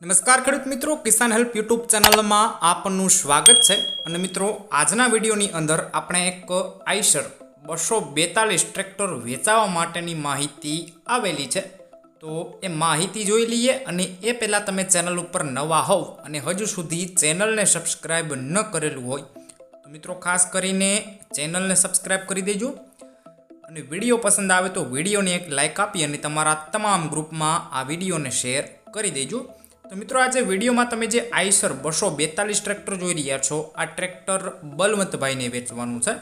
નમસ્કાર ખેડૂત મિત્રો, કિસાન હેલ્પ યુટ્યુબ ચેનલમાં આપનું સ્વાગત છે. અને મિત્રો, આજના વિડીયોની અંદર આપણે એક આઈશર બસો બેતાલીસ ટ્રેક્ટર વેચાવા માટેની માહિતી આવેલી છે. તો એ માહિતી જોઈ લઈએ અને એ પહેલાં તમે ચેનલ ઉપર નવા હોવ અને હજુ સુધી ચેનલને સબસ્ક્રાઈબ ન કરેલું હોય, તો મિત્રો ખાસ કરીને ચેનલને સબસ્ક્રાઈબ કરી દેજો. અને વીડિયો પસંદ આવે તો વિડીયોને એક લાઇક આપી અને તમારા તમામ ગ્રુપમાં આ વિડીયોને શેર કરી દેજો. તો મિત્રો આજે વિડીયોમાં તમે જે આઈસર બસો બેતાલીસ ટ્રેક્ટર જોઈ રહ્યા છો, આ ટ્રેક્ટર બલવંતભાઈને વેચવાનું છે.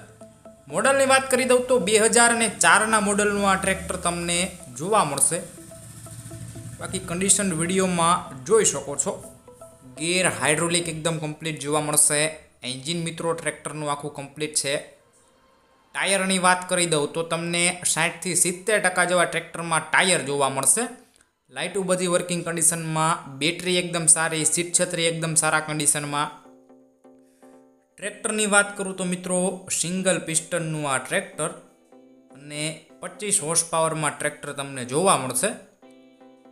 મોડલની વાત કરી દઉં તો બે હજાર અને ચારના મોડલનું આ ટ્રેક્ટર તમને જોવા મળશે. બાકી કન્ડિશન વિડીયોમાં જોઈ શકો છો. ગેર હાઇડ્રોલિક એકદમ કમ્પ્લીટ જોવા મળશે. એન્જિન મિત્રો ટ્રેક્ટરનું આખું કમ્પ્લીટ છે. ટાયરની વાત કરી દઉં તો તમને સાઠથી સિત્તેર ટકા જેવા ટ્રેક્ટરમાં ટાયર જોવા મળશે. લાઇટો બધી વર્કિંગ કન્ડિશનમાં બેટરી એકદમ સારી, સીટ છત્રી એકદમ સારા કન્ડિશનમાં ટ્રેક્ટરની વાત કરું તો મિત્રો સિંગલ પિસ્ટનનું આ ટ્રેક્ટર અને પચીસ હોર્સ પાવરમાં ટ્રેક્ટર તમને જોવા મળશે.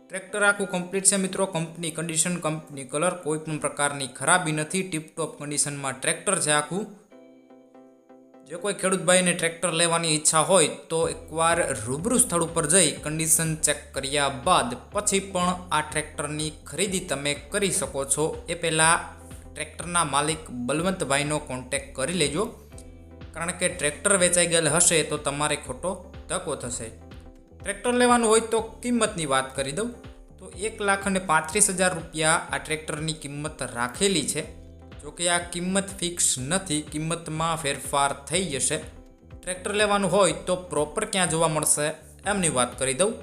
ટ્રેક્ટર આખું કમ્પ્લીટ છે મિત્રો કંપની કન્ડિશન કંપની કલર કોઈ પણ પ્રકારની ખરાબી નથી ટીપટોપ કન્ડિશનમાં ટ્રેક્ટર છે આખું. જો કોઈ ખેડૂત ભાઈને ટ્રેક્ટર લેવાની ઈચ્છા હોય તો એકવાર રૂબરૂ સ્થળ ઉપર જઈ કન્ડિશન ચેક કર્યા બાદ પછી પણ આ ટ્રેક્ટરની ખરીદી તમે કરી શકો છો. એ પહેલાં ટ્રેક્ટરના માલિક બલવંતભાઈનો કોન્ટેક કરી લેજો. કારણ કે ટ્રેક્ટર વેચાઈ ગયેલ હશે તો તમારે ખોટો ધક્કો થશે. ટ્રેક્ટર લેવાનું હોય તો કિંમતની વાત કરી દઉં. તો એક લાખ અને પાંત્રીસ હજાર રૂપિયા આ ટ્રેક્ટરની કિંમત રાખેલી છે. જોકે આ કિંમત ફિક્સ નથી, કિંમતમાં ફેરફાર થઈ જશે. ટ્રેક્ટર લેવાનું હોય તો પ્રોપર ક્યાં જોવા મળશે, એમની વાત કરી દઉં.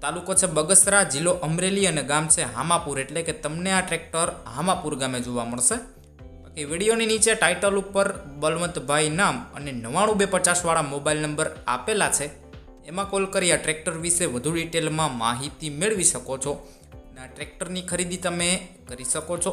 તાલુકો છે બગસરા, જિલ્લો અમરેલી અને ગામ છે હામાપુર, એટલે કે તમને આ ટ્રેક્ટર હામાપુર ગામે જોવા મળશે. બાકી વિડીયોની નીચે ટાઇટલ ઉપર બલવંતભાઈ નામ અને નવ્વાણું બે પચાસવાળા મોબાઈલ નંબર આપેલા છે. એમાં કોલ કરી આ ટ્રેક્ટર વિશે વધુ ડિટેલમાં માહિતી મેળવી શકો છો. અને આ ટ્રેક્ટરની ખરીદી તમે કરી શકો છો.